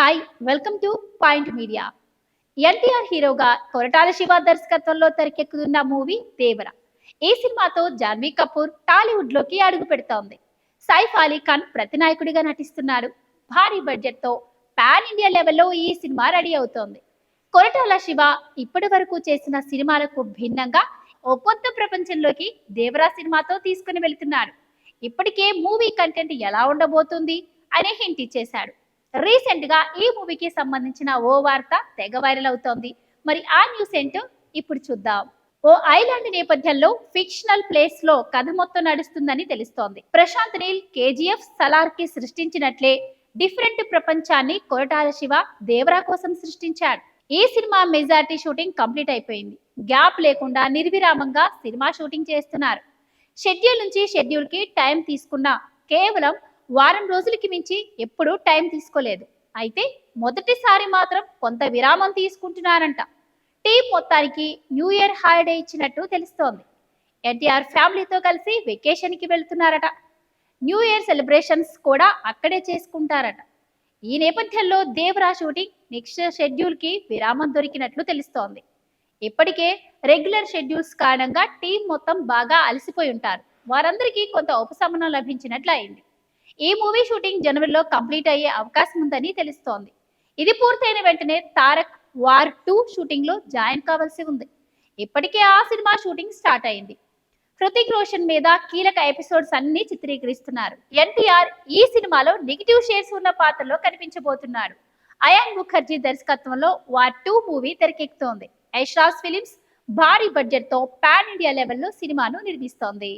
Hi welcome to point media NTR హీరోగా కొరటాల శివ దర్శకత్వంలో తెరకెక్కుతున్న మూవీ దేవర. ఈ సినిమాతో జాన్వీ కపూర్ టాలీవుడ్లోకి అడుగు పెడుతోంది. సైఫ్ అలీ ఖాన్ ప్రతినాయకుడిగా నటిస్తున్నాడు. భారీ బడ్జెట్తో పాన్ ఇండియా లెవెల్లో ఈ సినిమా రెడీ అవుతోంది. కొరటాల శివ ఇప్పటి వరకు చేసిన సినిమాలకు భిన్నంగా ఓ కొత్త ప్రపంచంలోకి దేవరా సినిమాతో తీసుకుని వెళుతున్నాడు ఇప్పటికే మూవీ కంటెంట్ ఎలా ఉండబోతుంది అనే హింట్ ఇచ్చేశాడు. రీసెంట్గా ఈ మూవీకి సంబంధించిన ఓ వార్త తెగ వైరల్ అవుతోంది. మరి ఆ న్యూస్ ఏంటో ఇప్పుడు చూద్దాం. ఓ ఐలాండ్ నేపథ్యంలో ఫిక్షనల్ ప్లేస్లో కథ మొత్తం నడుస్తుందని తెలుస్తోంది. ప్రశాంత్ నీల్ కేజీఎఫ్ సలార్కి సృష్టించినట్లే డిఫరెంట్ ప్రపంచాన్ని కొరటాల శివ దేవరా కోసం సృష్టించాడు. ఈ సినిమా మెజార్టీ షూటింగ్ కంప్లీట్ అయిపోయింది. గ్యాప్ లేకుండా నిర్విరామంగా సినిమా షూటింగ్ చేస్తున్నారు. షెడ్యూల్ నుంచి షెడ్యూల్కి టైం తీసుకున్న కేవలం వారం రోజులకి మించి ఎప్పుడూ టైం తీసుకోలేదు. అయితే మొదటిసారి మాత్రం కొంత విరామం తీసుకుంటున్నారంట. టీం మొత్తానికి న్యూ ఇయర్ హాలిడే ఇచ్చినట్టు తెలుస్తోంది. ఎన్టీఆర్ ఫ్యామిలీతో కలిసి వెకేషన్కి వెళ్తున్నారట. న్యూ ఇయర్ సెలబ్రేషన్స్ కూడా అక్కడే చేసుకుంటారట. ఈ నేపథ్యంలో దేవరా షూటింగ్ నెక్స్ట్ షెడ్యూల్కి విరామం దొరికినట్లు తెలుస్తోంది. ఇప్పటికే రెగ్యులర్ షెడ్యూల్స్ కారణంగా టీం మొత్తం బాగా అలసిపోయి ఉంటారు. వారందరికీ కొంత ఉపశమనం లభించినట్లు అయింది. ఈ మూవీ షూటింగ్ జనవరిలో కంప్లీట్ అయ్యే అవకాశం ఉందని తెలుస్తోంది. ఇది పూర్తయిన వెంటనే తారక్ వార్ టూ షూటింగ్లో జాయిన్ కావాల్సి ఉంది. ఇప్పటికే ఆ సినిమా షూటింగ్ స్టార్ట్ అయింది. హృతిక్ రోషన్ మీద కీలక ఎపిసోడ్స్ అన్ని చిత్రీకరిస్తున్నారు. ఎన్టీఆర్ ఈ సినిమాలో నెగిటివ్ షేడ్స్ ఉన్న పాత్రలో కనిపించబోతున్నాడు. అయాన్ ముఖర్జీ దర్శకత్వంలో వార్ టూ మూవీ తెరకెక్కుతోంది. ఐషాస్ ఫిలిమ్స్ భారీ బడ్జెట్తో పాన్ ఇండియా లెవెల్లో సినిమాను నిర్మిస్తోంది.